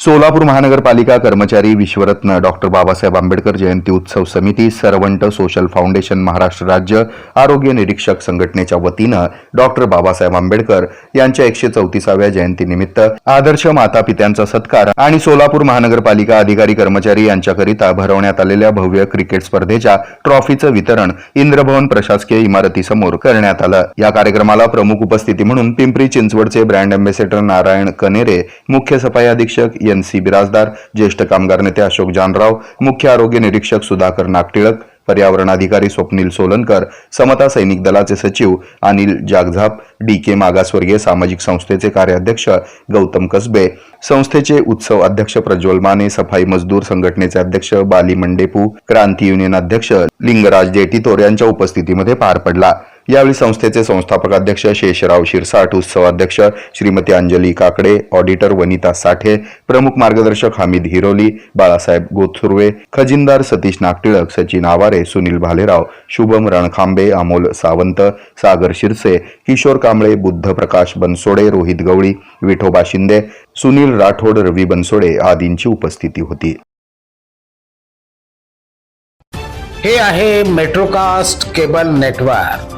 सोलापूर महानगरपालिका कर्मचारी विश्वरत्न डॉक्टर बाबासाहेब आंबेडकर जयंती उत्सव समिती सरवंट सोशल फाउंडेशन महाराष्ट्र राज्य आरोग्य निरीक्षक संघटनेच्या वतीनं डॉक्टर बाबासाहेब आंबेडकर यांच्या एकशे चौतीसाव्या जयंतीनिमित्त आदर्श माता पित्यांचा सत्कार आणि सोलापूर महानगरपालिका अधिकारी कर्मचारी यांच्याकरिता भरवण्यात आलेल्या भव्य क्रिकेट स्पर्धेच्या ट्रॉफीचं वितरण इंद्रभवन प्रशासकीय इमारतीसमोर करण्यात आलं. या कार्यक्रमाला प्रमुख उपस्थिती म्हणून पिंपरी चिंचवडचे ब्रँड अँबॅसेडर नारायण कनेरे मुख्य सफाई अधीक्षक एन सी बिराजदार ज्येष्ठ कामगार नेते अशोक जानराव मुख्य आरोग्य निरीक्षक सुधाकर नागटिळक पर्यावरण अधिकारी स्वप्नील सोलनकर समता सैनिक दलाचे सचिव अनिल जागझाप डी के मागासवर्गीय सामाजिक संस्थेचे कार्याध्यक्ष गौतम कसबे संस्थेचे उत्सव अध्यक्ष प्रज्वल माने सफाई मजदूर संघटनेचे अध्यक्ष बाली मंडेपू क्रांती युनियन अध्यक्ष लिंगराज देटीतोर यांच्या उपस्थितीमध्ये पार पडला. यावेळी संस्थेचे संस्थापक अध्यक्ष शेषराव शिरसाट उत्सव अध्यक्ष श्रीमती अंजली काकडे ऑडिटर वनिता साठे प्रमुख मार्गदर्शक हमीद हिरोली बाळासाहेब गोथुर्वे खजिनदार सतीश नागटिळक सचिन आवारे सुनील भालेराव शुभम रणखांबे अमोल सावंत सागर शिरसे किशोर कांबळे बुद्ध प्रकाश बनसोडे रोहित गवळी विठोबा शिंदे सुनील राठोड रवी बनसोडे आदींची उपस्थिती होती. हे आहे मेट्रोकास्ट केबल नेटवर्क.